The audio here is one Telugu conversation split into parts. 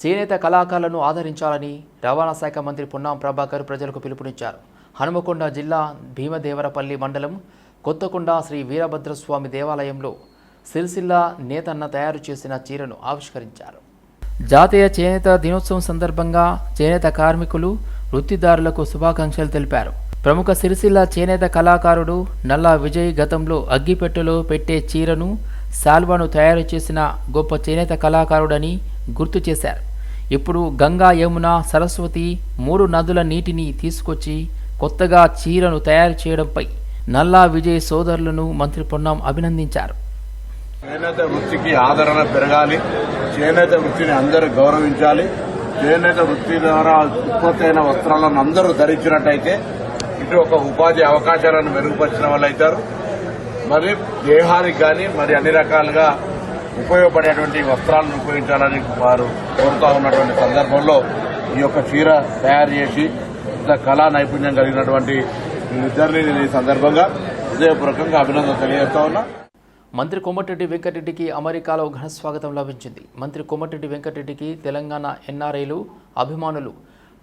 చేనేత కళాకారులను ఆదరించాలని రవాణా శాఖ మంత్రి పొన్నాం ప్రభాకర్ ప్రజలకు పిలుపునిచ్చారు. హనుమకొండ జిల్లా భీమదేవరపల్లి మండలం కొత్తకొండ శ్రీ వీరభద్రస్వామి దేవాలయంలో సిరిసిల్ల నేతన్న తయారు చేసిన చీరను ఆవిష్కరించారు. జాతీయ చేనేత దినోత్సవం సందర్భంగా చేనేత కార్మికులు వృత్తిదారులకు శుభాకాంక్షలు తెలిపారు. ప్రముఖ సిరిసిల్ల చేనేత కళాకారుడు నల్లా విజయ్ గతంలో అగ్గిపెట్టెలో పెట్టే చీరను శాల్వాను తయారు చేసిన గొప్ప చేనేత కళాకారుడని గుర్తు చేశారు. ఇప్పుడు గంగా యమున సరస్వతి మూడు నదుల నీటిని తీసుకొచ్చి కొత్తగా చీరను తయారు చేయడంపై నల్లా విజయ్ సోదరులను మంత్రి పొన్నం అభినందించారు. చేనేత వృత్తికి ఆదరణ పెరగాలి. చేనేత వృత్తిని అందరూ గౌరవించాలి. చేనేత వృత్తి ద్వారా ఉత్పత్తి అయిన వస్త్రాలను అందరూ ధరించినట్టయితే ఇటు ఒక ఉపాధి అవకాశాలను మెరుగుపరిచిన వాళ్ళు అవుతారు మరి దేహానికి కానీ మరి అన్ని రకాలుగా ఉపయోగపడేటువంటి వస్త్రాలను ఉపయోగించాలని వారు కోరుతా ఉన్నటువంటి సందర్భంలో ఈ యొక్క చీర తయారు చేసి ఇంత కళా నైపుణ్యం కలిగినటువంటి ఇద్దరిని నేను ఈ సందర్భంగా హృదయపూర్వకంగా అభినందన తెలియజేస్తా ఉన్నా. మంత్రి కొమ్మటిరెడ్డి వెంకటరెడ్డికి అమెరికాలో ఘన స్వాగతం లభించింది. మంత్రి కొమ్మటిరెడ్డి వెంకటరెడ్డికి తెలంగాణ ఎన్ఆర్ఐలు అభిమానులు.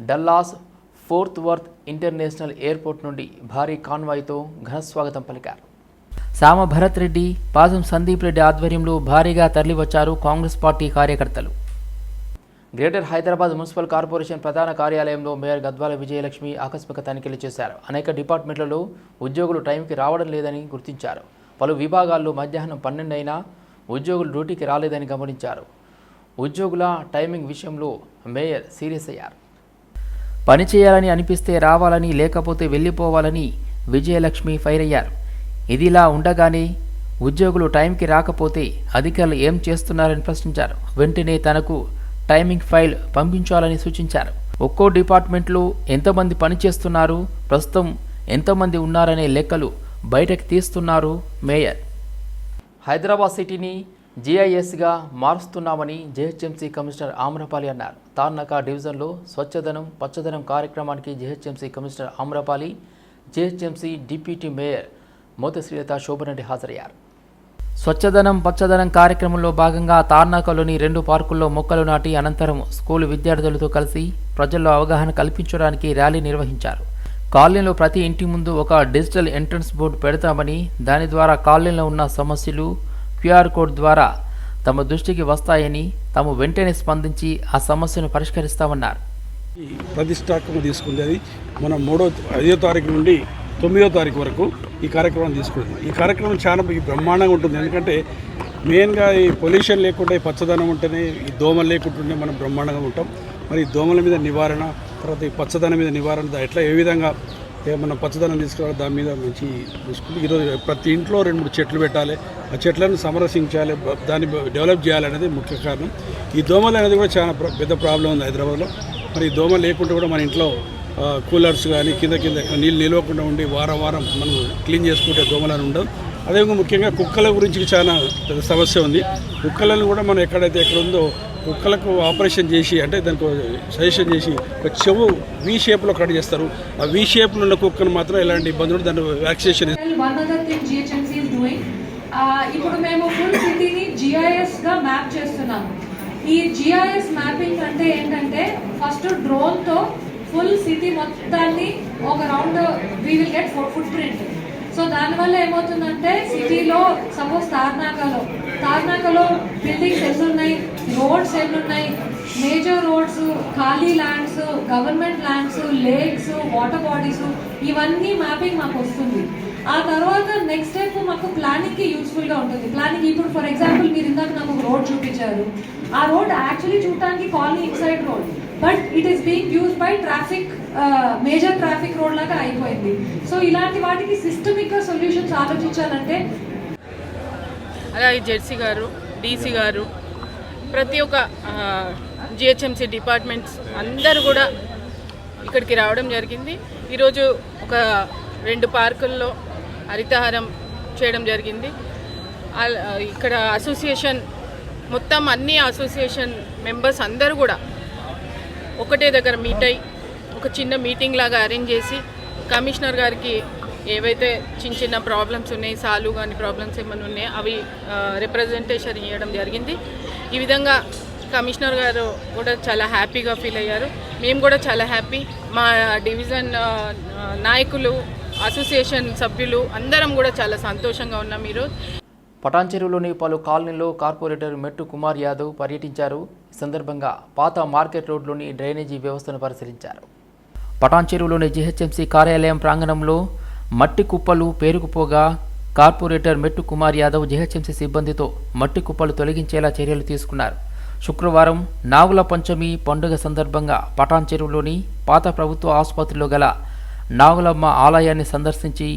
Dallas Fort Worth International Airport నుండి భారీ కాన్వాయ్తో ఘన స్వాగతం పలికారు. సామ భరత్ రెడ్డి పాసం సందీప్ రెడ్డి ఆధ్వర్యంలో భారీగా తరలివచ్చారు కాంగ్రెస్ పార్టీ కార్యకర్తలు. గ్రేటర్ హైదరాబాద్ మున్సిపల్ కార్పొరేషన్ ప్రధాన కార్యాలయంలో మేయర్ గద్వాల విజయలక్ష్మి ఆకస్మిక తనిఖీలు చేశారు. అనేక డిపార్ట్మెంట్లలో ఉద్యోగులు టైంకి రావడం లేదని గుర్తించారు. పలు విభాగాల్లో మధ్యాహ్నం పన్నెండు అయినా ఉద్యోగులు డ్యూటీకి రాలేదని గమనించారు. ఉద్యోగుల టైమింగ్ విషయంలో మేయర్ సీరియస్ అయ్యారు. పని చేయాలని అనిపిస్తే రావాలని లేకపోతే వెళ్ళిపోవాలని విజయలక్ష్మి ఫైర్ అయ్యారు. ఇదిలా ఉండగానే ఉద్యోగులు టైంకి రాకపోతే అధికారులు ఏం చేస్తున్నారని ప్రశ్నించారు. వెంటనే తనకు టైమింగ్ ఫైల్ పంపించాలని సూచించారు. ఒక్కో డిపార్ట్మెంట్లో ఎంతమంది పనిచేస్తున్నారు ప్రస్తుతం ఎంతమంది ఉన్నారనే లెక్కలు బయటకు తీస్తున్నారు మేయర్. హైదరాబాద్ సిటీని జీఐఎస్గా మారుస్తున్నామని జేహెచ్ఎంసీ కమిషనర్ ఆమ్రపాలి అన్నారు. తార్నక డివిజన్లో స్వచ్ఛదనం పచ్చదనం కార్యక్రమానికి GHMC commissioner Amrapali GHMC deputy mayor Motha Srilatha Shobhan Reddy హాజరయ్యారు. స్వచ్ఛదనం పచ్చదనం కార్యక్రమంలో భాగంగా తార్నాకలోని రెండు పార్కుల్లో మొక్కలు నాటి అనంతరం స్కూలు విద్యార్థులతో కలిసి ప్రజల్లో అవగాహన కల్పించడానికి ర్యాలీ నిర్వహించారు. కాలనీలో ప్రతి ఇంటి ముందు ఒక డిజిటల్ ఎంట్రన్స్ బోర్డు పెడతామని దాని ద్వారా కాలనీలో ఉన్న సమస్యలు క్యూఆర్ కోడ్ ద్వారా తమ దృష్టికి వస్తాయని తాము వెంటనే స్పందించి ఆ సమస్యను పరిష్కరిస్తామన్నారు. ప్రతిష్టాత్మకం తీసుకుంది అది. మన మూడో ఐదో తారీఖు నుండి తొమ్మిదో తారీఖు వరకు ఈ కార్యక్రమం తీసుకుంటుంది. ఈ కార్యక్రమం చాలా బ్రహ్మాండంగా ఉంటుంది. ఎందుకంటే మెయిన్గా ఈ పొల్యూషన్ లేకుండా ఈ పచ్చదనం ఉంటేనే ఈ దోమలు లేకుంటుంటే మనం బ్రహ్మాండంగా ఉంటాం. మరి ఈ దోమల మీద నివారణ తర్వాత ఈ పచ్చదనం మీద నివారణ ఎట్లా ఏ విధంగా ఏ మనం పచ్చదనం తీసుకురావాలి దాని మీద మంచి చూసుకుంటే ఈరోజు ప్రతి ఇంట్లో రెండు మూడు చెట్లు పెట్టాలి. ఆ చెట్లను సమరసించాలి దాన్ని డెవలప్ చేయాలనేది ముఖ్య కారణం. ఈ దోమలు అనేది కూడా చాలా పెద్ద ప్రాబ్లం ఉంది హైదరాబాద్లో. మరి ఈ దోమ లేకుంటే కూడా మన ఇంట్లో కూలర్స్ కానీ కింద కింద నీళ్ళు నిలవకుండా ఉండి వారం వారం మనం క్లీన్ చేసుకుంటే దోమలని ఉండవు. అదేవిధంగా ముఖ్యంగా కుక్కల గురించి చాలా పెద్ద సమస్య ఉంది. కుక్కలను కూడా మనం ఎక్కడైతే ఎక్కడ ఉందో కుక్కలకు ఆపరేషన్ చేసి అంటే దానికి సజెషన్ చేసి ఒక చెవు వి షేప్లో కట్ చేస్తారు. ఆ వి షేప్లో ఉన్న కుక్కను మాత్రం ఎలాంటి ఇబ్బందులు దాన్ని వ్యాక్సినేషన్ ఇప్పుడు మేము ఫుల్ సిటీని జిఐఎస్గా మ్యాప్ చేస్తున్నాము ఈ జిఐఎస్ మ్యాపింగ్ అంటే ఏంటంటే ఫస్ట్ డ్రోన్తో ఫుల్ సిటీ మొత్తాన్ని ఒక round we will get footprint so దానివల్ల ఏమవుతుందంటే సిటీలో సపోజ్ తార్నాకలో తార్నాకలో బిల్డింగ్స్ ఎన్ని ఉన్నాయి రోడ్స్ ఎన్ని ఉన్నాయి మేజర్ రోడ్స్ ఖాళీ lands government lands lakes water bodies ఇవన్నీ మ్యాపింగ్ మాకు వస్తుంది. ఆ తర్వాత నెక్స్ట్ స్టెప్ మాకు ప్లానింగ్కి యూస్ఫుల్గా ఉంటుంది. ప్లానింగ్ ఇప్పుడు ఫర్ ఎగ్జాంపుల్ మీరు ఇందాక నాకు రోడ్ చూపించారు. ఆ రోడ్ యాక్చువల్లీ చూడటానికి colony inside road but it is being use by traffic major traffic road లాగా అయిపోయింది. సో ఇలాంటి వాటికి సిస్టమిక్గా సొల్యూషన్స్ ఆలోచించాలంటే అలాగే జెర్సీ గారు డీసీ గారు ప్రతి ఒక్క జిహెచ్ఎంసీ డిపార్ట్మెంట్స్ అందరూ కూడా ఇక్కడికి రావడం జరిగింది. ఈరోజు ఒక రెండు పార్కుల్లో హరితహారం చేయడం జరిగింది. ఇక్కడ అసోసియేషన్ మొత్తం అన్ని అసోసియేషన్ మెంబర్స్ అందరూ కూడా ఒకటే దగ్గర మీట్ అయ్యి ఒక చిన్న మీటింగ్ లాగా అరేంజ్ చేసి కమిషనర్ గారికి ఏవైతే చిన్న చిన్న ప్రాబ్లమ్స్ ఉన్నాయి సాలు కానీ ప్రాబ్లమ్స్ ఏమైనా ఉన్నాయో అవి రిప్రజెంటేషన్ ఇవ్వడం జరిగింది. ఈ విధంగా కమిషనర్ గారు కూడా చాలా హ్యాపీగా ఫీల్ అయ్యారు. మేము కూడా చాలా హ్యాపీ మా డివిజన్ నాయకులు అసోసియేషన్ సభ్యులు అందరం కూడా చాలా సంతోషంగా ఉన్నాం ఈరోజు. పటాన్చెరువులోని పలు కాలనీల్లో కార్పొరేటర్ మెట్టు కుమార్ యాదవ్ పర్యటించారు. సందర్భంగా పాత మార్కెట్ రోడ్లోని డ్రైనేజీ వ్యవస్థను పరిశీలించారు. పటాన్చెరువులోని జీహెచ్ఎంసీ కార్యాలయం ప్రాంగణంలో మట్టి కుప్పలు పేరుకుపోగా కార్పొరేటర్ మెట్టు కుమార్ యాదవ్ జీహెచ్ఎంసీ సిబ్బందితో మట్టి కుప్పలు తొలగించేలా చర్యలు తీసుకున్నారు. శుక్రవారం నాగుల పంచమి పండుగ సందర్భంగా పటాన్ చెరువులోని పాత ప్రభుత్వ ఆసుపత్రిలో గల నాగులమ్మ ఆలయాన్ని సందర్శించి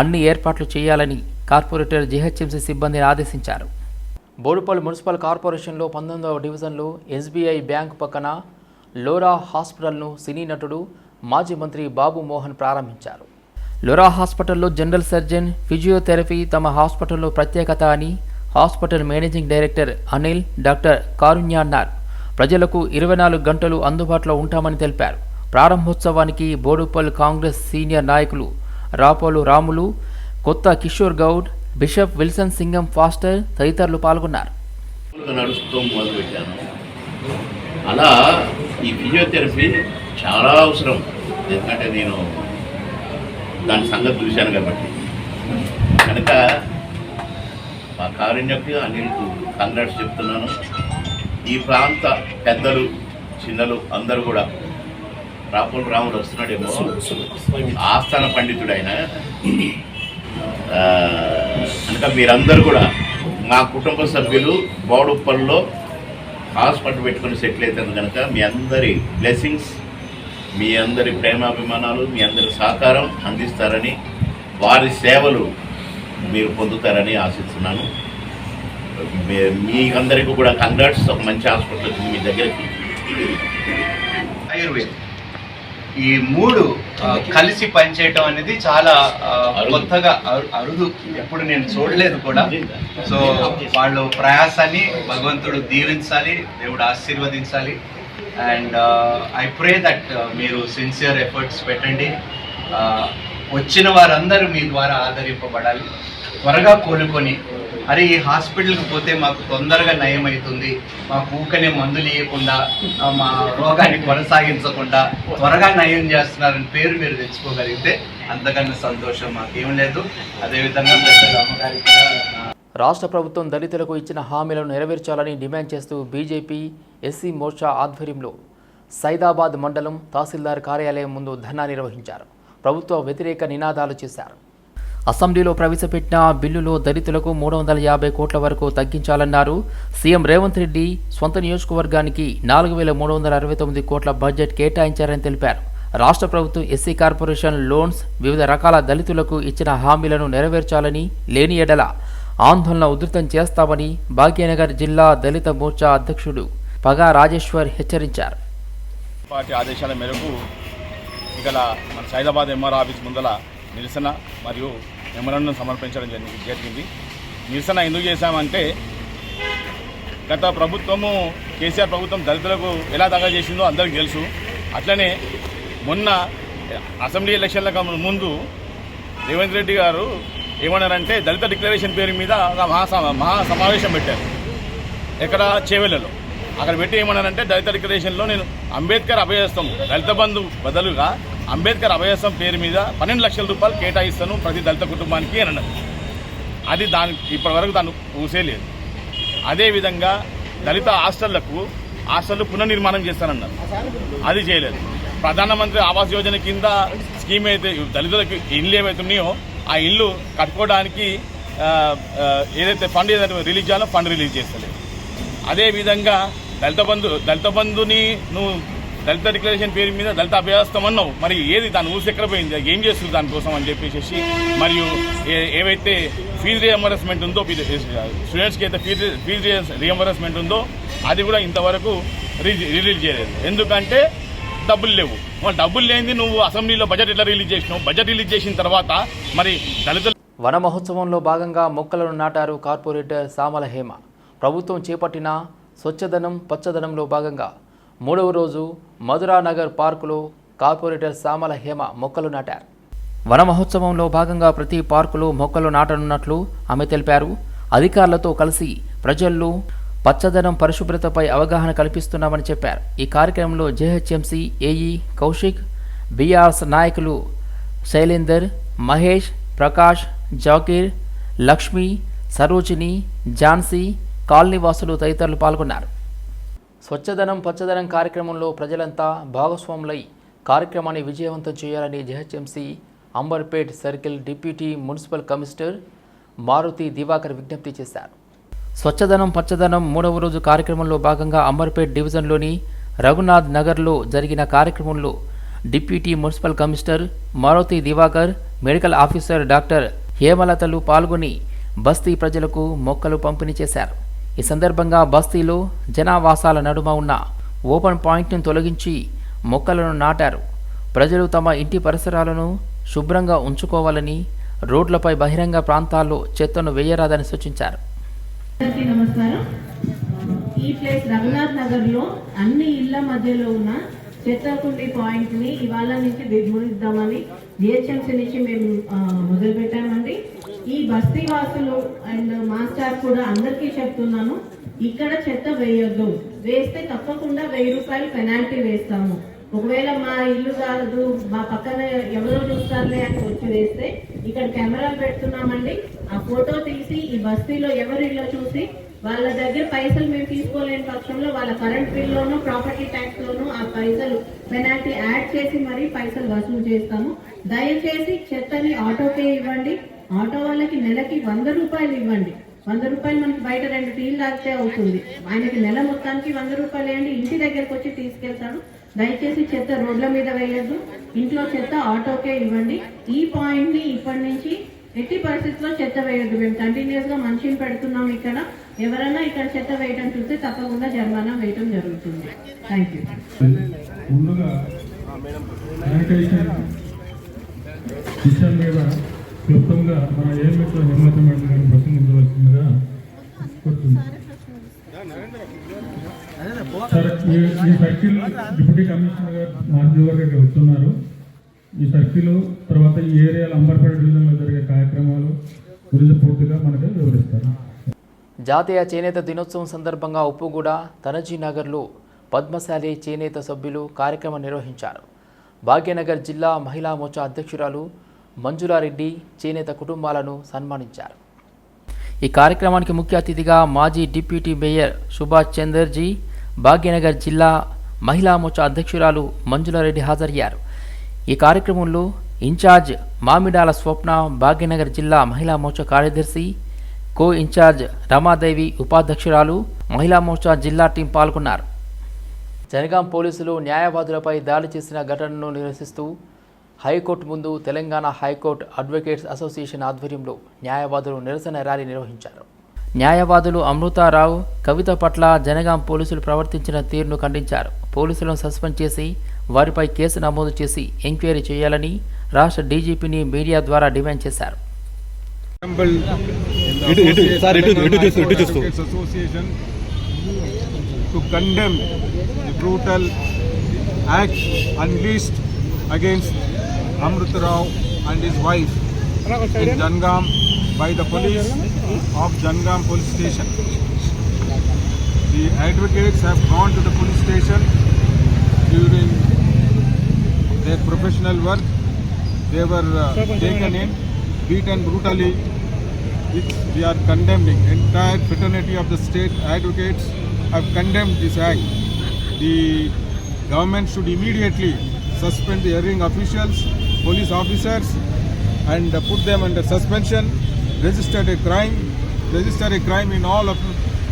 అన్ని ఏర్పాట్లు చేయాలని కార్పొరేటర్ జీహెచ్ఎంసీ సిబ్బందిని ఆదేశించారు. బోడుపల్లి మున్సిపల్ కార్పొరేషన్లో పంతొమ్మిదవ డివిజన్లో ఎస్బీఐ బ్యాంక్ పక్కన లోరా హాస్పిటల్ను సినీ నటుడు మాజీ మంత్రి బాబు మోహన్ ప్రారంభించారు. లోరా హాస్పిటల్లో జనరల్ సర్జన్ ఫిజియోథెరపీ తమ హాస్పిటల్లో ప్రత్యేకత అని hospital managing director Anil doctor Karunya అన్నారు. ప్రజలకు ఇరవై నాలుగు గంటలు అందుబాటులో ఉంటామని తెలిపారు. ప్రారంభోత్సవానికి బోడుపల్ కాంగ్రెస్ సీనియర్ నాయకులు Rapolu Ramulu Kotha Kishore Goud bishop Wilson Singam pastor తదితరులు పాల్గొన్నారు. నడుస్తూ మొదలుపెట్టాను. అలా ఈ ఫిజియోథెరపీ చాలా అవసరం. ఎందుకంటే నేను దాని సంగతి చూశాను కాబట్టి. కనుక మా కారుణ్యకి అనిల్కు కంగ్రాట్స్ చెప్తున్నాను. ఈ ప్రాంత పెద్దలు చిన్నలు అందరూ కూడా రాపుల రాముడు వస్తున్నాడేమో. ఆస్థాన పండితుడు ఆయన కనుక మీరందరూ కూడా మా కుటుంబ సభ్యులు బోడుప్పల్లో హాస్పిటల్ పెట్టుకుని సెటిల్ అవుతుంది కనుక మీ అందరి బ్లెస్సింగ్స్ మీ అందరి ప్రేమాభిమానాలు మీ అందరి సహకారం అందిస్తారని వారి సేవలు మీరు పొందుతారని ఆశిస్తున్నాను. మీ- అందరికీ కూడా కంగ్రాట్స్ ఒక మంచి హాస్పిటల్ మీ దగ్గరికి. ఆయుర్వేద్. ఈ మూడు కలిసి పనిచేయటం అనేది చాలా. కొత్తగా అరు- అరుదు. ఎప్పుడు నేను చూడలేదు కూడా. సో వాళ్ళు ప్రయాసాన్ని భగవంతుడు దీవించాలి దేవుడు ఆశీర్వదించాలి. అండ్ ఐ ప్రే దట్ మీరు సిన్సియర్ ఎఫర్ట్స్ పెట్టండి. వచ్చిన వారందరూ మీ ద్వారా ఆదరింపబడాలి. త్వరగా కోలుకొని అరే ఈ హాస్పిటల్కి పోతే మాకు తొందరగా నయం అవుతుంది మాకు ఊకనే మందులు ఇవ్వకుండా మా రోగాన్ని కొనసాగించకుండా త్వరగా నయం చేస్తున్నారని పేరు మీరు తెచ్చుకోగలిగితే అంతకన్నా సంతోషం మాకేం లేదు. అదేవిధంగా పెద్దలు అమ్మగారికి రాష్ట్ర ప్రభుత్వం దళితులకు ఇచ్చిన హామీలను నెరవేర్చాలని డిమాండ్ చేస్తూ బీజేపీ ఎస్సీ మోర్చా ఆధ్వర్యంలో సైదాబాద్ మండలం తహసీల్దార్ కార్యాలయం ముందు ధర్నా నిర్వహించారు. ప్రభుత్వ వ్యతిరేక నినాదాలు చేశారు. అసెంబ్లీలో ప్రవేశపెట్టిన బిల్లులో దళితులకు మూడు వందల యాభై కోట్ల వరకు తగ్గించాలన్నారు. సీఎం రేవంత్ రెడ్డి సొంత నియోజకవర్గానికి నాలుగు వేల మూడు వందల అరవై తొమ్మిది కోట్ల బడ్జెట్ కేటాయించారని తెలిపారు. రాష్ట్ర ప్రభుత్వం ఎస్సీ కార్పొరేషన్ లోన్స్ వివిధ రకాల దళితులకు ఇచ్చిన హామీలను నెరవేర్చాలని లేని ఎడల ఆందోళన ఉధృతం చేస్తామని భాగ్యనగర్ జిల్లా దళిత మోర్చా అధ్యక్షుడు పగా రాజేశ్వర్ హెచ్చరించారు. పార్టీ ఆదేశాల మేరకు ఇక్కడ మన సైదాబాద్ ఎంఆర్ ఆఫీస్ ముందల నిరసన మరియు మెమరాండం సమర్పించడం జరిగింది జరిగింది. నిరసన ఎందుకు చేశామంటే గత ప్రభుత్వము కేసీఆర్ ప్రభుత్వం దళితులకు ఎలా దగా చేసిందో అందరికీ తెలుసు. అట్లనే మొన్న అసెంబ్లీ ఎలక్షన్లకు ముందు రేవంత్ రెడ్డి గారు ఏమన్నారంటే దళిత డిక్లరేషన్ పేరు మీద ఒక మహా మహా సమావేశం పెట్టారు. ఎక్కడ? చేవెళ్ళలో. అక్కడ పెట్టి ఏమన్నారంటే దళిత డిక్లరేషన్లో నేను అంబేద్కర్ అభయస్తాము దళిత బంధు బదులుగా అంబేద్కర్ అభయసం పేరు మీద పన్నెండు లక్షల రూపాయలు కేటాయిస్తాను ప్రతి దళిత కుటుంబానికి అని అన్నారు అది దాని ఇప్పటివరకు దాన్ని ఊసేలేదు అదేవిధంగా దళిత హాస్టళ్ళకు హాస్టళ్ళు పునర్నిర్మాణం చేస్తానన్నారు. అది చేయలేదు. ప్రధానమంత్రి ఆవాస్ యోజన కింద స్కీమ్ అయితే దళితులకు ఇల్లు ఏవైతే ఉన్నాయో ఆ ఇల్లు కట్టుకోవడానికి ఏదైతే ఫండ్ ఏదైతే రిలీజ్ చేయాలో ఫండ్ రిలీజ్ చేస్తలేదు. అదేవిధంగా దళిత బంధు దళిత బంధుని నువ్వు దళిత డిక్లరేషన్ పేరు మీద దళిత అభ్యాస్తం అన్నావు. మరి ఏది దాని ఊసి ఎక్కడ పోయింది? ఏం చేస్తుంది దానికోసం అని చెప్పేసి మరియు ఏవైతే ఫీజు రియంబర్స్మెంట్ ఉందో స్టూడెంట్స్కి అయితే ఫీజు ఫీజు రియంబర్స్మెంట్ ఉందో అది కూడా ఇంతవరకు రిలీజ్ చేయలేదు. ఎందుకంటే డబ్బులు లేవు. మరి డబ్బులు లేనిది నువ్వు అసెంబ్లీలో బడ్జెట్ ఎట్లా రిలీజ్ చేసినావు? బడ్జెట్ రిలీజ్ చేసిన తర్వాత మరి దళితులు వన మహోత్సవంలో భాగంగా మొక్కలను నాటారు కార్పొరేటర్ సామల హేమ. ప్రభుత్వం చేపట్టిన స్వచ్ఛదనం పచ్చదనంలో భాగంగా మూడవ రోజు మధురానగర్ పార్కులో కార్పొరేటర్ సామల హేమ మొక్కలు నాటారు. వన మహోత్సవంలో భాగంగా ప్రతి పార్కులో మొక్కలు నాటనున్నట్లు ఆమె తెలిపారు. అధికారులతో కలిసి ప్రజల్లో పచ్చదనం పరిశుభ్రతపై అవగాహన కల్పిస్తున్నామని చెప్పారు. ఈ కార్యక్రమంలో జేహెచ్ఎంసీ ఏఈ కౌశిక్ బీఆర్స్ నాయకులు శైలేందర్ మహేష్ ప్రకాష్ జాకీర్ లక్ష్మి సరోజిని ఝాన్సీ కాలనీవాసులు తదితరులు పాల్గొన్నారు. స్వచ్ఛదనం పచ్చదనం కార్యక్రమంలో ప్రజలంతా భాగస్వాములై కార్యక్రమాన్ని విజయవంతం చేయాలని GHMC Amberpet circle deputy municipal commissioner Maruti Diwakar విజ్ఞప్తి చేశారు. స్వచ్ఛదనం పచ్చదనం మూడవ రోజు కార్యక్రమంలో భాగంగా అంబర్పేట్ డివిజన్లోని రఘునాథ్ నగర్లో జరిగిన కార్యక్రమంలో deputy municipal commissioner Maruti Diwakar medical officer doctor హేమలతలు పాల్గొని బస్తీ ప్రజలకు మొక్కలు పంపిణీ చేశారు. ఈ సందర్భంగా బస్తీలో జనావాసాల నడుమ ఉన్న ఓపెన్ పాయింట్ను తొలగించి మొక్కలను నాటారు. ప్రజలు తమ ఇంటి పరిసరాలను శుభ్రంగా ఉంచుకోవాలని రోడ్లపై బహిరంగ ప్రాంతాల్లో చెత్తను వేయరాదని సూచించారు. నమస్కారం. ఈ ప్లేస్ రఘునాథ్ నగర్లో అన్ని ఇళ్ళ మధ్యలో ఉన్న చెత్తకుండి పాయింట్ని ఇవాళ నుంచి నిర్మూలిద్దామని జిహెచ్ఎంసీ నుంచి మేము ఆ, మొదలు పెట్టామండి ఈ బస్తీ వాసులు అండ్ మాస్టర్ కూడా అందరికీ చెప్తున్నాను ఇక్కడ చెత్త వేయొద్దు. వేస్తే తప్పకుండా వెయ్యి రూపాయలు పెనాల్టీ వేస్తాము. ఒకవేళ మా ఇల్లు కాదు మా పక్కన ఎవరో చూస్తారులే అని వచ్చి వేస్తే ఇక్కడ కెమెరాలు పెడుతున్నామండి. ఆ ఫోటో తీసి ఈ బస్తీలో ఎవరు ఇల్లు చూసి వాళ్ళ దగ్గర పైసలు మేము తీసుకోలేని పక్షంలో వాళ్ళ కరెంట్ బిల్లోనూ ప్రాపర్టీ ట్యాక్స్లోనూ ఆ పైసలు పెనాల్టీ యాడ్ చేసి మరీ పైసలు వసూలు చేస్తాము. దయచేసి చెత్తని ఆటోకే ఇవ్వండి. ఆటో వాళ్ళకి నెలకి వంద రూపాయలు ఇవ్వండి. వంద రూపాయలు మనకి బయట రెండు టీలు తాగితే అవుతుంది. ఆయనకి నెల మొత్తానికి వంద రూపాయలు వేయండి. ఇంటి దగ్గరకు వచ్చి తీసుకెళ్తాడు. దయచేసి చెత్త రోడ్ల మీద వేయద్దు. ఇంట్లో చెత్త ఆటోకే ఇవ్వండి. ఈ పాయింట్ని ఇప్పటి నుంచి ఎట్టి పరిస్థితుల్లో చెత్త వేయద్దు. మేము కంటిన్యూస్గా మనిషిని పెడుతున్నాం ఇక్కడ. ఎవరైనా ఇక్కడ చెత్త వేయడం చూస్తే తప్పకుండా జరిమానా వేయడం జరుగుతుంది. థ్యాంక్ యూ ముందుగా క్లుప్తంగా మన ఏమిటో హేమలత మేడం గారిని ప్రసంగించవలసిందిగా సార్ ఈ circle deputy commissioner garu Madhav garu వస్తున్నారు. ఈ సర్కిల్ తర్వాత ఈ ఏరియాలో అంబర్పేట డివిజన్లో జరిగే కార్యక్రమాలు గురించి పూర్తిగా మనకు వివరిస్తారు. జాతీయ చేనేత దినోత్సవం సందర్భంగా ఉప్పుగూడ తనజీ నగర్లో పద్మశాలి చేనేత సభ్యులు కార్యక్రమం నిర్వహించారు. భాగ్యనగర్ జిల్లా మహిళా మోర్చా అధ్యక్షురాలు మంజులారెడ్డి చేనేత కుటుంబాలను సన్మానించారు. ఈ కార్యక్రమానికి ముఖ్య అతిథిగా మాజీ డిప్యూటీ మేయర్ సుభాష్ చందర్జీ భాగ్యనగర్ జిల్లా మహిళా మోర్చా అధ్యక్షురాలు మంజులారెడ్డి హాజరయ్యారు. ఈ కార్యక్రమంలో ఇన్ఛార్జ్ మామిడాల స్వప్న భాగ్యనగర్ జిల్లా మహిళా మోర్చా కార్యదర్శి కో ఇన్ఛార్జ్ రమాదేవి ఉపాధ్యక్షురాలు మహిళా మోర్చా జిల్లా టీం పాల్గొన్నారు. జనగాం పోలీసులు న్యాయవాదులపై దాడి చేసిన ఘటనను నిరసిస్తూ హైకోర్టు ముందు తెలంగాణ హైకోర్టు అడ్వకేట్స్ అసోసియేషన్ ఆధ్వర్యంలో న్యాయవాదులు నిరసన ర్యాలీ నిర్వహించారు. న్యాయవాదులు అమృతారావు కవిత పట్ల జనగాం పోలీసులు ప్రవర్తించిన తీరును ఖండించారు. పోలీసులను సస్పెండ్ చేసి వారిపై కేసు నమోదు చేసి ఎంక్వైరీ చేయాలని రాష్ట్ర డీజీపీని మీడియా ద్వారా డిమాండ్ చేశారు. Association to condemn the brutal act unleashed against Amrita Rao and his wife in Jangam by the police of Jangam police station. The advocates have gone to the police station during their professional work. They were uh, taken in, beaten brutally which we are condemning. Entire fraternity of the state advocates have condemned this act. The government should immediately suspend the hearing officials, police officers, and put them under suspension. Register a crime, register a crime in all of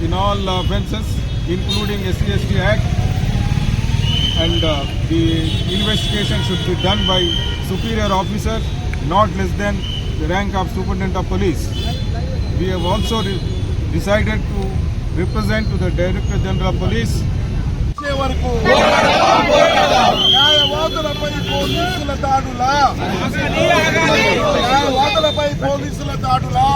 in all offences, including SCST Act, and uh, the investigation should be done by superior officer, not less than the rank of superintendent of police. We have also decided to represent to the Director General of Police వరకు న్యాయవాదులపై పోలీసుల దాడులా? న్యాయవాదులపై పోలీసుల దాడులా?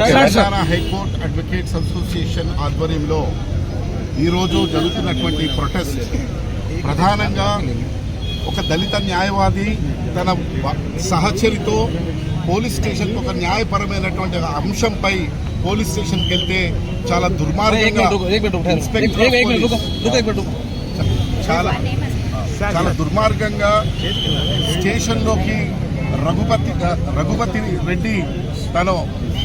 Telangana high court advocates association ఆధ్వర్యంలో ఈరోజు జరుగుతున్నటువంటి ప్రొటెస్ట్ ప్రధానంగా ఒక దళిత న్యాయవాది తన సహచరితో పోలీస్ స్టేషన్కి ఒక న్యాయపరమైనటువంటి అంశంపై పోలీస్ స్టేషన్కి వెళ్తే చాలా దుర్మార్గంగా చాలా చాలా దుర్మార్గంగా స్టేషన్లోకి రఘుపతి రఘుపతి రెడ్డి తను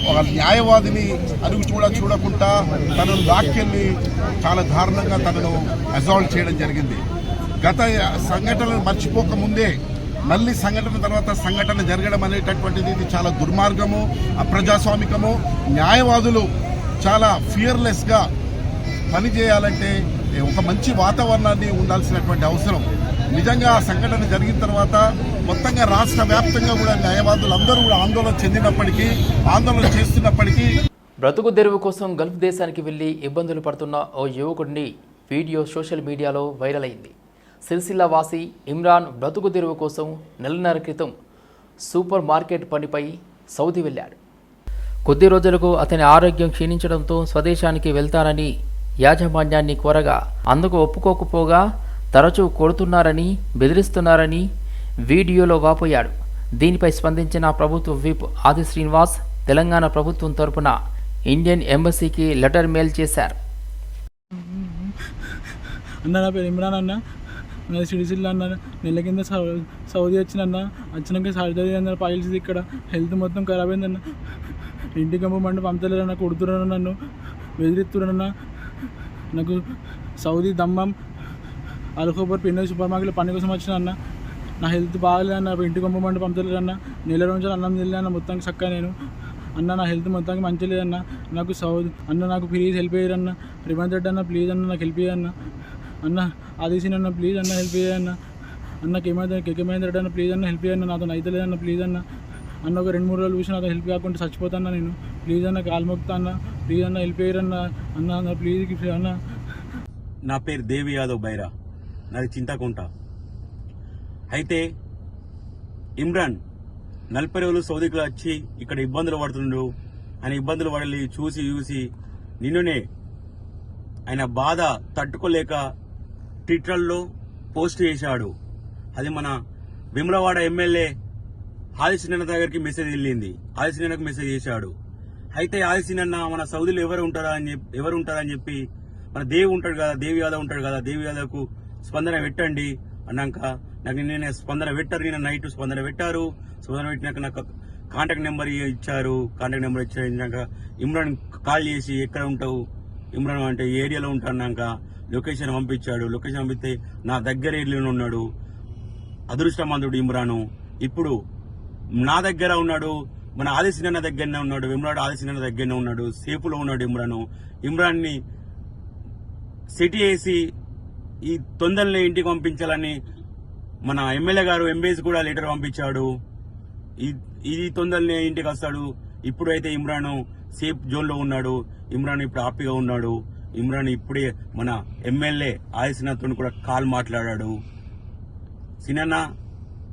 ఒక న్యాయవాదిని అని చూడ చూడకుండా తనను లాక్కెళ్ళి చాలా దారుణంగా తనను అజాల్వ్ చేయడం జరిగింది. గత సంఘటనలు మర్చిపోక ముందే మళ్ళీ సంఘటన తర్వాత సంఘటన జరగడం అనేటటువంటిది ఇది చాలా దుర్మార్గము అప్రజాస్వామికము. న్యాయవాదులు చాలా ఫియర్లెస్గా పనిచేయాలంటే ఒక మంచి వాతావరణాన్ని ఉండాల్సినటువంటి అవసరం. నిజంగా సంఘటన జరిగిన తర్వాత మొత్తంగా రాష్ట్ర వ్యాప్తంగా కూడా న్యాయవాదులు అందరూ కూడా ఆందోళన చెందినప్పటికీ ఆందోళన చేస్తున్నప్పటికీ. బ్రతుకు తెరువు కోసం గల్ఫ్ దేశానికి వెళ్ళి ఇబ్బందులు పడుతున్న ఓ యువకుడిని వీడియో సోషల్ మీడియాలో వైరల్ అయింది. సిరిసిల్ల వాసి ఇమ్రాన్ బ్రతుకు తెరువు కోసం నెలన్నర క్రితం సూపర్ మార్కెట్ పనిపై సౌదీ వెళ్ళాడు. కొద్ది రోజులకు అతని ఆరోగ్యం క్షీణించడంతో స్వదేశానికి వెళ్తానని యాజమాన్యాన్ని కోరగా అందుకు ఒప్పుకోకపోగా తరచూ కొడుతున్నారని బెదిరిస్తున్నారని వీడియోలో వాపోయాడు. దీనిపై స్పందించిన ప్రభుత్వ విప్ ఆది శ్రీనివాస్ తెలంగాణ ప్రభుత్వం తరపున ఇండియన్ ఎంబసీకి లెటర్ మెయిల్ చేశారు. అన్న నా పేరు ఇమ్రాన్ అన్న. నాది సిడిసిల్ అన్న. నెల కింద సౌ- సౌదీ వచ్చినన్న వచ్చినాక సర్జరీ అన్న పైల్స్ ఇక్కడ. హెల్త్ మొత్తం ఖరాబ్ అయిందన్న. ఇంటికి పంపమంటే పంపలేరన్న కొడుతున్నాను నన్ను. బెదిరిస్తున్నారన్న నాకు సౌదీ దమ్మం. అల్కోబర్ పిన్న సూపర్ మార్కెట్లో పని కోసం వచ్చిన అన్న. నా హెల్త్ బాగాలేదన్న ఇంటికి పంపమంటే అన్న. నెల రోజులు అన్నం తినలేదన్న మొత్తానికి చక్క నేను. అన్న నా హెల్త్ మొత్తానికి మంచి లేదన్న. నాకు సౌద్ అన్న నాకు ప్లీజ్ హెల్ప్ చేయరన్న రిమాండ్ రెడ్డి అన్న ప్లీజ్ అన్న నాకు హెల్ప్ చేయన్న అన్న. ఆదేశిన్ అన్న ప్లీజ్ అన్న హెల్ప్ చేయన్న అన్న. కేమైంది కేకేమైంది రెడ్డి అన్న ప్లీజ్ అన్న హెల్ప్ చేయన్న నాతో అయితే లేదన్న ప్లీజ్ అన్న. అన్న ఒక రెండు మూడు రోజులు చూసి నాతో హెల్ప్ కాకుండా చచ్చిపోతాన్న నేను. ప్లీజ్ అన్న కాలు మొక్తా అన్న. ప్లీజ్ అన్న హెల్ప్ చేయరన్న అన్న. అన్న ప్లీజ్ అన్న. నా పేరు దేవి యాదవ్ బైరా. నాది చింతకుంట. అయితే ఇమ్రాన్ నలభై రోజులు సౌదీకి వచ్చి ఇక్కడ ఇబ్బందులు పడుతుండు. ఆయన ఇబ్బందులు పడాలి చూసి చూసి నిన్నునే ఆయన బాధ తట్టుకోలేక ట్విట్టర్లో పోస్ట్ చేశాడు. అది మన విమలవాడ ఎమ్మెల్యే ఆదిశిన్న దగ్గరికి మెసేజ్ వెళ్ళింది. ఆదిశిన్నకు మెసేజ్ చేశాడు. అయితే ఆదిశిన్న మన సౌదీలో ఎవరు ఉంటారా అని చెప్పి ఎవరు ఉంటారని చెప్పి మన దేవి ఉంటాడు కదా దేవి యాదవ్ ఉంటాడు కదా దేవి యాదవ్కు స్పందన పెట్టండి అన్నాక నాకు నేను స్పందన పెట్టారు నేను నైట్ స్పందన పెట్టారు. స్పందన పెట్టినాక నాకు కాంటాక్ట్ నెంబర్ ఇచ్చారు. కాంటాక్ట్ నెంబర్ ఇచ్చాక ఇమ్రాన్ కాల్ చేసి ఎక్కడ ఉంటావు? ఇమ్రాన్ అంటే ఈ ఏరియాలో ఉంటాన్నాక లొకేషన్ పంపించాడు. లొకేషన్ పంపిస్తే నా దగ్గర ఏరియాలో ఉన్నాడు? అదృష్టమంతుడు ఇమ్రాను. ఇప్పుడు నా దగ్గర ఉన్నాడు. మన ఆదిశిన్న దగ్గరనే ఉన్నాడు. ఇమ్రాన్ ఆదిశిన్న దగ్గరనే ఉన్నాడు. సేఫ్లో ఉన్నాడు ఇమ్రాను. ఇమ్రాన్ని సిటీ వేసి ఈ తొందరనే ఇంటికి పంపించాలని మన ఎమ్మెల్యే గారు ఎంబీఎస్ కూడా లెటర్ పంపించాడు. ఈ ఇది తొందరనే ఇంటికి వస్తాడు. ఇప్పుడైతే ఇమ్రాన్ సేఫ్ జోన్లో ఉన్నాడు. ఇమ్రాన్ ఇప్పుడు హ్యాపీగా ఉన్నాడు. ఇమ్రాన్ ఇప్పుడే మన ఎమ్మెల్యే ఆదిశనాథ్తో కూడా కాల్ మాట్లాడాడు. సినన్న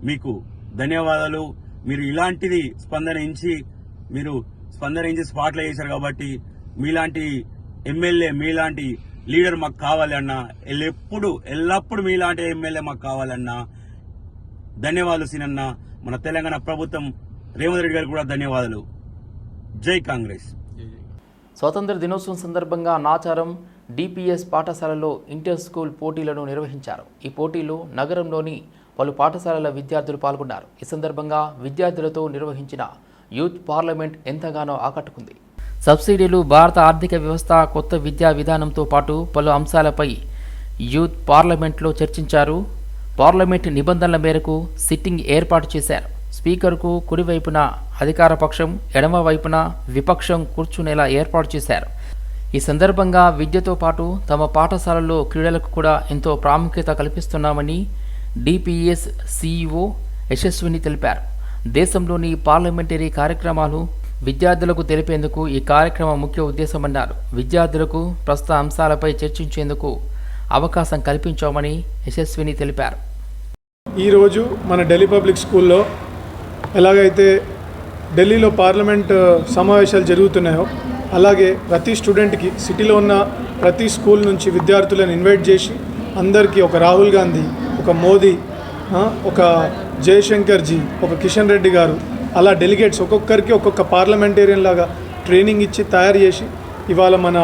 మీకు ధన్యవాదాలు. మీరు ఇలాంటిది స్పందనించి మీరు స్పందనించి స్పాట్లో చేశారు కాబట్టి మీలాంటి ఎమ్మెల్యే మీలాంటి లీడర్ మాకు కావాలి అన్న ఎల్లప్పుడు ఎల్లప్పుడు మీలాంటి ఎమ్మెల్యే మాకు కావాలన్నా ధన్యవాదాలు సినన్న. మన తెలంగాణ ప్రభుత్వం రేవంత్ రెడ్డి గారికి కూడా ధన్యవాదాలు. జై కాంగ్రెస్. స్వాతంత్ర దినోత్సవం సందర్భంగా నాచారం డిపిఎస్ పాఠశాలలో ఇంటర్ స్కూల్ పోటీలను నిర్వహించారు. ఈ పోటీలో నగరంలోని పలు పాఠశాలల విద్యార్థులు పాల్గొన్నారు. ఈ సందర్భంగా విద్యార్థులతో నిర్వహించిన యూత్ పార్లమెంట్ ఎంతగానో ఆకట్టుకుంది. సబ్సిడీలు భారత ఆర్థిక వ్యవస్థ కొత్త విద్యా విధానంతో పాటు పలు అంశాలపై యూత్ పార్లమెంట్లో చర్చించారు. పార్లమెంట్ నిబంధనల మేరకు సిట్టింగ్ ఏర్పాటు చేశారు. స్పీకర్కు కుడివైపున అధికార పక్షం ఎడమ వైపున విపక్షం కూర్చునేలా ఏర్పాటు చేశారు. ఈ సందర్భంగా విద్యతో పాటు తమ పాఠశాలల్లో క్రీడలకు కూడా ఎంతో ప్రాముఖ్యత కల్పిస్తున్నామని డిపిఎస్ సిఇఓ యశస్విని తెలిపారు. దేశంలోని పార్లమెంటరీ కార్యక్రమాలు విద్యార్థులకు తెలిపేందుకు ఈ కార్యక్రమం ముఖ్య ఉద్దేశమన్నారు. విద్యార్థులకు ప్రస్తుత అంశాలపై చర్చించేందుకు అవకాశం కల్పించామని యశస్విని తెలిపారు. ఈరోజు మన ఢిల్లీ పబ్లిక్ స్కూల్లో ఎలాగైతే ఢిల్లీలో పార్లమెంట్ సమావేశాలు జరుగుతున్నాయో అలాగే ప్రతి స్టూడెంట్కి సిటీలో ఉన్న ప్రతి స్కూల్ నుంచి విద్యార్థులను ఇన్వైట్ చేసి అందరికీ ఒక రాహుల్ గాంధీ ఒక మోదీ ఒక జయశంకర్ జీ ఒక కిషన్ రెడ్డి గారు అలా డెలిగేట్స్ ఒక్కొక్కరికి ఒక్కొక్క పార్లమెంటేరియన్ లాగా ట్రైనింగ్ ఇచ్చి తయారు చేసి ఇవాళ మన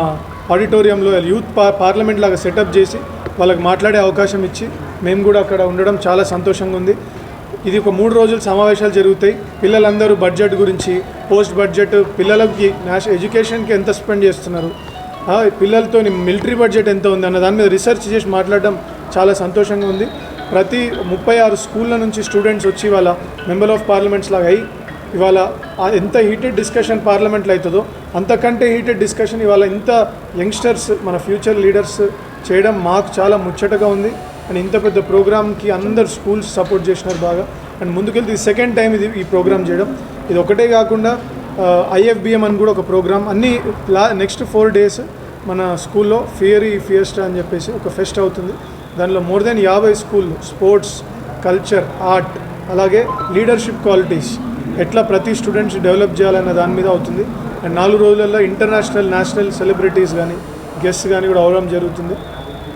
ఆడిటోరియంలో యూత్ పా పార్లమెంట్ లాగా సెటప్ చేసి వాళ్ళకి మాట్లాడే అవకాశం ఇచ్చి మేము కూడా అక్కడ ఉండడం చాలా సంతోషంగా ఉంది. ఇది ఒక మూడు రోజులు సమావేశాలు జరుగుతాయి. పిల్లలందరూ బడ్జెట్ గురించి పోస్ట్ బడ్జెట్ పిల్లలకి నేషనల్ ఎడ్యుకేషన్కి ఎంత స్పెండ్ చేస్తున్నారు? పిల్లలతో మిలిటరీ బడ్జెట్ ఎంత ఉంది అన్న దాని మీద రీసెర్చ్ చేసి మాట్లాడడం చాలా సంతోషంగా ఉంది. ప్రతి ముప్పై ఆరు స్కూళ్ళ నుంచి స్టూడెంట్స్ వచ్చి వాళ్ళ మెంబర్ ఆఫ్ పార్లమెంట్స్ లాగా అయ్యి ఇవాళ ఎంత హీటెడ్ డిస్కషన్ పార్లమెంట్లో అవుతుందో అంతకంటే హీటెడ్ డిస్కషన్ ఇవాళ ఇంత యంగ్స్టర్స్ మన ఫ్యూచర్ లీడర్స్ చేయడం మాకు చాలా ముచ్చటగా ఉంది. అండ్ ఇంత పెద్ద ప్రోగ్రామ్కి అందరు స్కూల్స్ సపోర్ట్ చేసినారు బాగా. అండ్ ముందుకెళ్తే ఇది సెకండ్ టైం ఇది ఈ ప్రోగ్రామ్ చేయడం. ఇది ఒకటే కాకుండా ఐఎఫ్బిఎం అని కూడా ఒక ప్రోగ్రామ్ అన్ని లా నెక్స్ట్ ఫోర్ డేస్ మన స్కూల్లో ఫియరీ ఫియస్టా అని చెప్పేసి ఒక ఫెస్ట్ అవుతుంది. దానిలో మోర్ దెన్ యాభై స్కూల్ స్పోర్ట్స్ కల్చర్ ఆర్ట్ అలాగే లీడర్షిప్ క్వాలిటీస్ ఎట్లా ప్రతి స్టూడెంట్స్ డెవలప్ చేయాలన్న దాని మీద అవుతుంది. అండ్ నాలుగు రోజులలో ఇంటర్నేషనల్ నేషనల్ సెలబ్రిటీస్ కానీ గెస్ట్ కానీ కూడా అవడం జరుగుతుంది.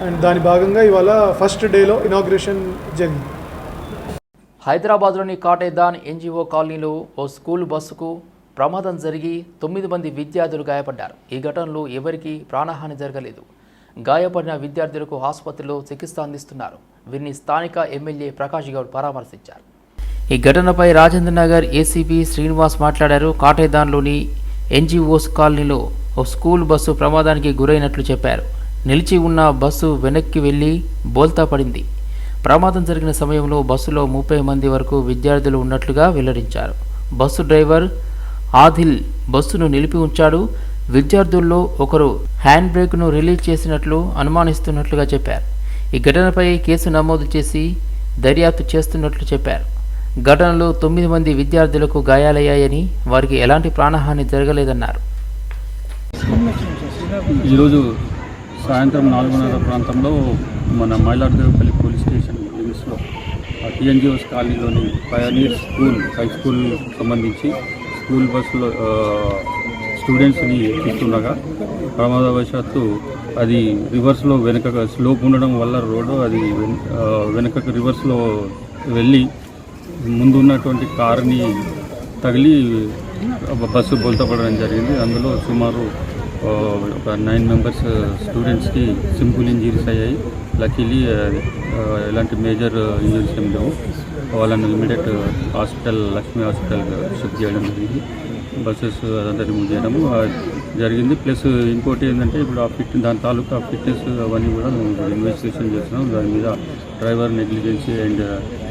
అండ్ దాని భాగంగా ఇవాళ ఫస్ట్ డేలో ఇనాగ్రేషన్ జరిగింది. హైదరాబాద్లోని కాటేదాన్ ఎన్జిఓ కాలనీలో ఓ స్కూల్ బస్సుకు ప్రమాదం జరిగి తొమ్మిది మంది విద్యార్థులు గాయపడ్డారు. ఈ ఘటనలో ఎవరికీ ప్రాణహాని జరగలేదు. గాయపడిన విద్యార్థులకు ఆసుపత్రిలో చికిత్స అందిస్తున్నారు. వీరిని స్థానిక ఎమ్మెల్యే ప్రకాష్ గౌడ్ పరామర్శించారు. ఈ ఘటనపై రాజేంద్ర నగర్ ఏసీపీ శ్రీనివాస్ మాట్లాడారు. కాటేదాన్లోని ఎన్జిఓస్ కాలనీలో ఓ స్కూల్ బస్సు ప్రమాదానికి గురైనట్లు చెప్పారు. నిలిచి ఉన్న బస్సు వెనక్కి వెళ్ళి బోల్తా పడింది. ప్రమాదం జరిగిన సమయంలో బస్సులో ముప్పై మంది వరకు విద్యార్థులు ఉన్నట్లుగా వెల్లడించారు. బస్సు డ్రైవర్ ఆదిల్ బస్సును నిలిపి ఉంచాడు. విద్యార్థుల్లో ఒకరు హ్యాండ్ బ్రేక్ను రిలీజ్ చేసినట్లు అనుమానిస్తున్నట్లుగా చెప్పారు. ఈ ఘటనపై కేసు నమోదు చేసి దర్యాప్తు చేస్తున్నట్లు చెప్పారు. ఘటనలో తొమ్మిది మంది విద్యార్థులకు గాయాలయ్యాయని వారికి ఎలాంటి ప్రాణహాని జరగలేదన్నారు. ఈరోజు సాయంత్రం నాలుగున్నర ప్రాంతంలో మన మైలార్దేవపల్లి పోలీస్ స్టేషన్ లిమిట్స్లో టీఎన్జిఓస్ కాలనీలోని పయనీర్ స్కూల్ హై స్కూల్ సంబంధించి స్కూల్ బస్సులో స్టూడెంట్స్ని ఎక్కిస్తుండగా ప్రమాదవశాత్తు అది రివర్స్లో వెనుక స్లోప్ ఉండడం వల్ల రోడ్డు అది వెన్- రివర్స్లో వెళ్ళి ముందు ఉన్నటువంటి కార్ని తగిలి బస్సు బోల్తపడడం జరిగింది. అందులో సుమారు ఒక నైన్ మెంబర్స్ స్టూడెంట్స్కి సింపుల్ ఇంజరీస్ అయ్యాయి. లక్కీలీ ఎలాంటి మేజర్ ఇంజరీస్ ఏం లేవు. వాళ్ళని immediate hospital Lakshmi hospital shift చేయడం జరిగింది. బస్సెస్ అదంతా రిమూవ్ చేయడము జరిగింది. ప్లస్ ఇంకోటి ఏంటంటే ఇప్పుడు ఆ ఫిట్ దాని తాలూకా ఫిట్నెస్ అవన్నీ కూడా మేము ఇన్వెస్టిగేషన్ చేస్తున్నాం. దాని మీద డ్రైవర్ నెగ్లిజెన్సీ అండ్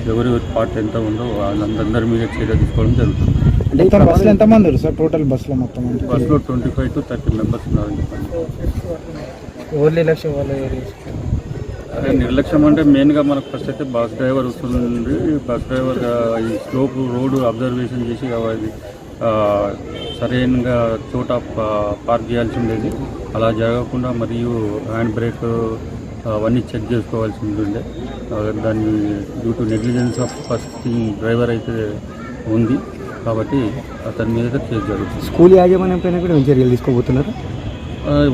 ఎవరెవరి పార్ట్ ఎంత ఉందో వాళ్ళందరి మీద చర్య తీసుకోవడం జరుగుతుంది. అంటే ఇక్కడ బస్సులో ఎంతమంది సార్? టోటల్ బస్సులో మొత్తం బస్సులో twenty five to thirty members అదే నిర్లక్ష్యం అంటే మెయిన్గా మనకు ఫస్ట్ అయితే బస్ డ్రైవర్ వస్తుండి బస్ డ్రైవర్ ఈ స్లోప్ రోడ్డు అబ్జర్వేషన్ చేసి అది ఆ, సరైనగా చోట పార్క్ చేయాల్సి ఉండేది. అలా జరగకుండా మరియు హ్యాండ్ బ్రేక్ అవన్నీ చెక్ చేసుకోవాల్సి ఉంటుండే దాన్ని due to negligence of first thing driver అయితే ఉంది. కాబట్టి అతని మీద కేసు జరుగుతుంది. స్కూల్ యాజమాన్యం పైన కూడా చర్యలు తీసుకోబోతున్నారు?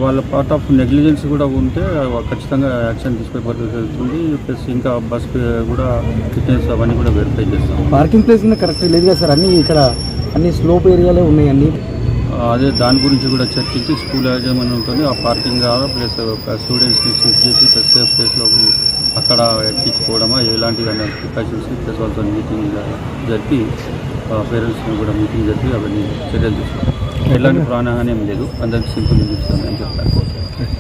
వాళ్ళ పార్ట్ ఆఫ్ నెగ్లిజెన్స్ కూడా ఉంటే ఖచ్చితంగా యాక్షన్ తీసుకునే పద్ధతి జరుగుతుంది. ప్లస్ ఇంకా బస్ కూడా ఫిట్నెస్ అవన్నీ కూడా వెరిఫై చేస్తాం. పార్కింగ్ ప్లేస్ కరెక్ట్ లేదు కదా సార్? అన్ని ఇక్కడ అన్ని స్లోప్ ఏరియాలో ఉన్నాయి అన్ని అదే దాని గురించి కూడా చర్చించి స్కూల్ యాజమాన్యంతో ఆ పార్కింగ్ కాదా ప్లస్ స్టూడెంట్స్ని షిఫ్ట్ చేసి ప్లస్ సేఫ్ ప్లేస్లోకి అక్కడ ఎక్కించుకోవడమా ఎలాంటిది అనే ప్రికాషన్స్ ప్లస్ వాళ్ళతో మీటింగ్ జరిపి పేరెంట్స్ని కూడా మీటింగ్ జరిపి అవన్నీ చర్యలు తీసుకోవాలి. ఎలాంటి ప్రాణహాని ఏం లేదు. అందరికి సింపుల్ ఇస్తాను అని చెప్తాను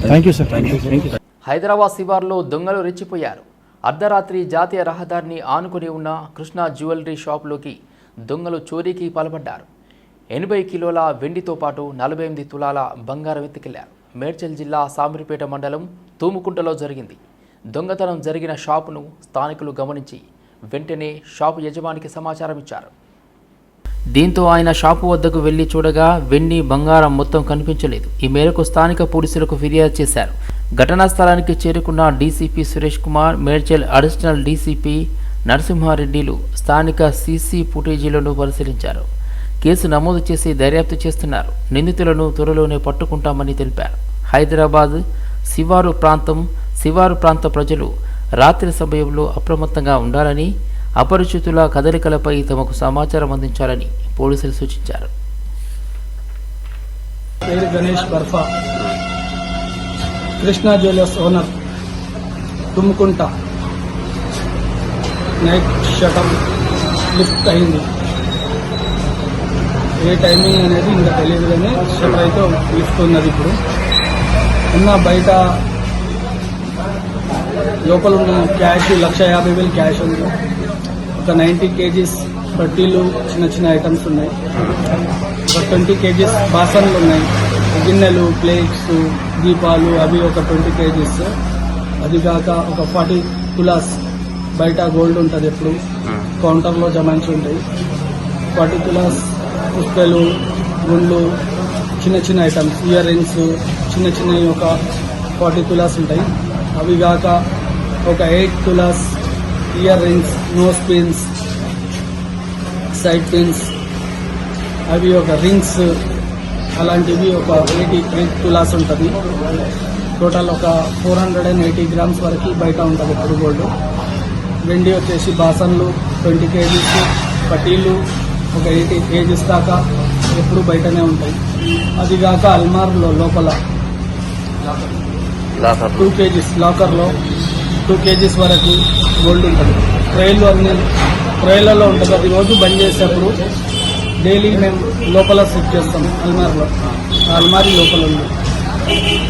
thank you sir thank you Hyderabad శివార్లో దొంగలు రెచ్చిపోయారు. అర్ధరాత్రి జాతీయ రహదారిని ఆనుకుని ఉన్న కృష్ణా జ్యువెలరీ షాపులోకి దొంగలు చోరీకి పాల్పడ్డారు. ఎనభై కిలోల వెండితో పాటు నలభై ఎనిమిది తులాల బంగారం ఎత్తుకెళ్ళారు. మేడ్చల్ జిల్లా సామిరిపేట మండలం తూముకుంటలో జరిగింది. దొంగతనం జరిగిన షాపును స్థానికులు గమనించి వెంటనే షాపు యజమానికి సమాచారం ఇచ్చారు. దీంతో ఆయన షాపు వద్దకు వెళ్ళి చూడగా వెండి బంగారం మొత్తం కనిపించలేదు. ఈ మేరకు స్థానిక పోలీసులకు ఫిర్యాదు చేశారు. ఘటనా స్థలానికి చేరుకున్న DCP Suresh Kumar Medchal additional DCP నరసింహారెడ్డిలు స్థానిక సీసీ ఫుటేజీలను పరిశీలించారు. కేసు నమోదు చేసి దర్యాప్తు చేస్తున్నారు. నిందితులను త్వరలోనే పట్టుకుంటామని తెలిపారు. హైదరాబాద్ శివారు ప్రాంతం శివారు ప్రాంత ప్రజలు రాత్రి సమయంలో అప్రమత్తంగా ఉండాలని అపరిచితుల కదలికలపై తమకు సమాచారం అందించాలని పోలీసులు సూచించారు. పేరు Ganesh Barfa. Krishna jewellers owner Thummukunta. Night shutter lift అయింది. ఏ టైమింగ్ అనేది ఇంకా తెలియదు కానీ షటర్ అయితే ఉన్నది ఇప్పుడు. ఉన్న బయట లోపల ఉన్న క్యాష్ లక్ష యాభై వేలు క్యాష్ ఉంది. ఒక నైంటీ కేజీస్ బట్టీలు చిన్న చిన్న ఐటమ్స్ ఉన్నాయి. ఒక ట్వంటీ కేజీస్ బాసన్లు ఉన్నాయి. గిన్నెలు ప్లేట్స్ దీపాలు అవి ఒక ట్వంటీ కేజీస్. అది కాక ఒక ఫార్టీ తులాస్ బయట గోల్డ్ ఉంటుంది ఎప్పుడు. కౌంటర్లో జమాయించి ఉంటాయి. ఫార్టీ తులాస్ పుస్తలు గుళ్ళు చిన్న చిన్న ఐటమ్స్ ఇయర్ రింగ్స్ చిన్న చిన్నవి ఒక ఫార్టీ తులాస్ ఉంటాయి. అవి కాక ఒక eight tolas ear rings nose pins side pins అవి ఒక రింగ్స్ అలాంటివి ఒక ఎయిటీ ఎయిట్ తులాస్ ఉంటుంది. టోటల్ ఒక four hundred and eighty grams వరకు బయట ఉంటుంది ఇప్పుడు గోల్డ్ వెండి వచ్చేసి బాసన్లు ట్వంటీ కేజీస్ పట్టీలు ఒక ఎయిటీ కేజీస్ దాకా ఎప్పుడు బయటనే ఉంటాయి. అది కాక అల్మార్లో లోపల టూ కేజీస్ లాకర్లో టూ కేజీస్ వరకు గోల్డ్ ఉంటుంది. ట్రైన్లో అన్ని ట్రైన్లలో ఉంటుంది. అది రోజు బంద్ చేసేప్పుడు డైలీ మేము లోపల సెట్ చేస్తాం అల్మార్లో. అల్మారీ లోపల ఉంది.